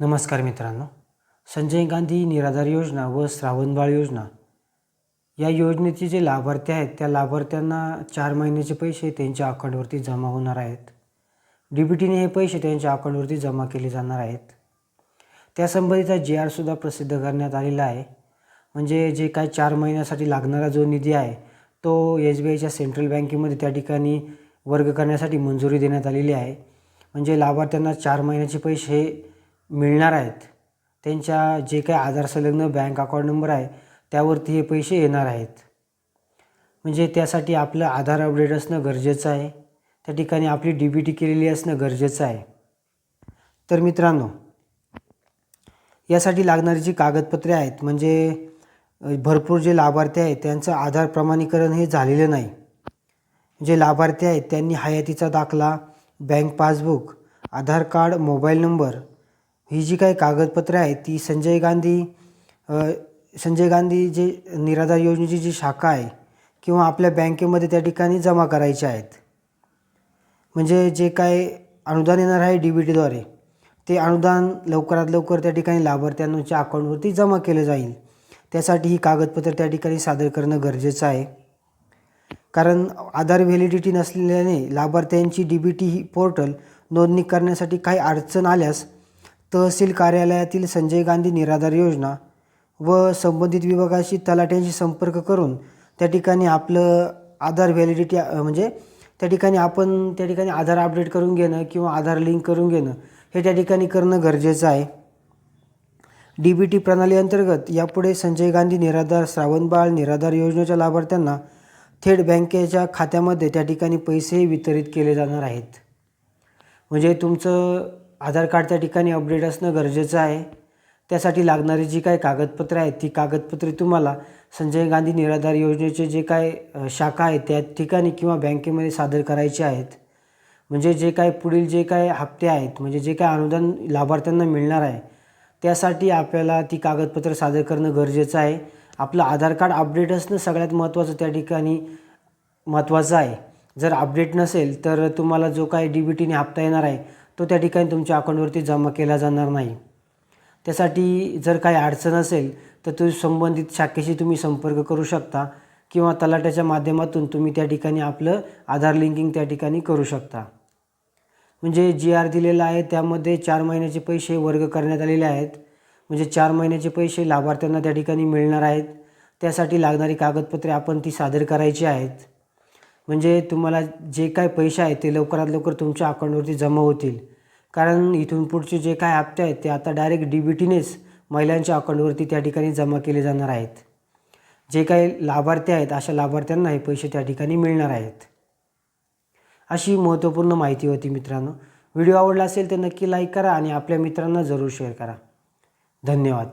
नमस्कार मित्रांनो. संजय गांधी निराधार योजना व श्रावणबाळ योजना. या योजनेचे जे लाभार्थी आहेत त्या लाभार्थ्यांना चार महिन्याचे पैसे त्यांच्या अकाउंटवरती जमा होणार आहेत. डी बी टीने हे पैसे त्यांच्या अकाउंटवरती जमा केले जाणार आहेत. त्यासंबंधीचा जे आरसुद्धा प्रसिद्ध करण्यात आलेला आहे. म्हणजे जे काय चार महिन्यासाठी लागणारा जो निधी आहे तो एस बी आयच्या सेंट्रल बँकेमध्ये त्या ठिकाणी वर्ग करण्यासाठी मंजुरी देण्यात आलेली आहे. म्हणजे लाभार्थ्यांना चार महिन्याचे पैसे मिळणार आहेत. त्यांच्या जे काही आधार संलग्न बँक अकाउंट नंबर आहे त्यावरती हे पैसे येणार आहेत. म्हणजे त्यासाठी आपलं आधार अपडेट असणं गरजेचं आहे. त्या ठिकाणी आपली डी बी टी केलेली असणं गरजेचं आहे. तर मित्रांनो यासाठी लागणारी जी कागदपत्रे आहेत म्हणजे भरपूर जे लाभार्थी आहेत त्यांचं आधार प्रमाणीकरण हे झालेलं नाही. जे लाभार्थी आहेत त्यांनी हयातीचा दाखला bank passbook Aadhaar card mobile number ही जी काही कागदपत्रे आहेत ती संजय गांधी संजय गांधी जे निराधार योजनेची जी शाखा आहे किंवा आपल्या बँकेमध्ये त्या ठिकाणी जमा करायच्या आहेत. म्हणजे जे काय अनुदान येणार आहे डी बी टीद्वारे ते अनुदान लवकरात लवकर त्या ठिकाणी लाभार्थ्यांच्या अकाउंटवरती जमा केलं जाईल. त्यासाठी ही कागदपत्र त्या ठिकाणी सादर करणं गरजेचं आहे. कारण आधार व्हॅलिडिटी नसलेल्याने लाभार्थ्यांची डी बी टी ही पोर्टल नोंदणी करण्यासाठी काही अडचण आल्यास तहसील कार्यालयातील संजय गांधी निराधार योजना व संबंधित विभागाशी तलाट्यांशी संपर्क करून त्या ठिकाणी आपलं आधार व्हॅलिडिटी म्हणजे त्या ठिकाणी आपण त्या ठिकाणी आधार अपडेट करून घेणं किंवा आधार लिंक करून घेणं हे त्या ठिकाणी करणं गरजेचं आहे. डी बी टी प्रणाली अंतर्गत यापुढे संजय गांधी निराधार श्रावणबाळ निराधार योजनेच्या लाभार्थ्यांना थेट बँकेच्या खात्यामध्ये त्या ठिकाणी पैसेही वितरित केले जाणार आहेत. म्हणजे तुमचं आधार कार्ड त्या ठिकाणी अपडेट असणं गरजेचं आहे. त्यासाठी लागणारी जी काही कागदपत्रे आहेत ती कागदपत्रे तुम्हाला संजय गांधी निराधार योजनेचे जे काय शाखा आहेत त्या ठिकाणी किंवा बँकेमध्ये सादर करायचे आहेत. म्हणजे जे काय पुढील जे काय हप्ते आहेत म्हणजे जे काय अनुदान लाभार्थ्यांना मिळणार आहे त्यासाठी आपल्याला ती कागदपत्रं सादर करणं गरजेचं आहे. आपलं आधार कार्ड अपडेट असणं सगळ्यात महत्त्वाचं त्या ठिकाणी महत्त्वाचं आहे. जर अपडेट नसेल तर तुम्हाला जो काय डी बी टीने हप्ता येणार आहे तो त्या ठिकाणी तुमच्या अकाउंटवरती जमा केला जाणार नाही. त्यासाठी जर काही अडचण असेल तर तुम्ही संबंधित शाखेशी तुम्ही संपर्क करू शकता किंवा तलाट्याच्या माध्यमातून तुम्ही त्या ठिकाणी आपलं आधार लिंकिंग त्या ठिकाणी करू शकता. म्हणजे जी आर दिलेला आहे त्यामध्ये चार महिन्याचे पैसे वर्ग करण्यात आलेले आहेत. म्हणजे चार महिन्याचे पैसे लाभार्थ्यांना त्या ठिकाणी मिळणार आहेत. त्यासाठी लागणारी कागदपत्रे आपण ती सादर करायची आहेत. म्हणजे तुम्हाला जे काय पैसे आहेत ते लवकरात लवकर तुमच्या अकाउंटवरती जमा होतील. कारण इथून पुढचे जे काय हप्ते आहेत ते आता डायरेक्ट डी बी टीनेच महिलांच्या अकाउंटवरती त्या ठिकाणी जमा केले जाणार आहेत. जे काही लाभार्थी आहेत अशा लाभार्थ्यांना हे पैसे त्या ठिकाणी मिळणार आहेत. अशी महत्त्वपूर्ण माहिती होती मित्रांनो. व्हिडिओ आवडला असेल तर नक्की लाईक करा आणि आपल्या मित्रांना जरूर शेअर करा. धन्यवाद.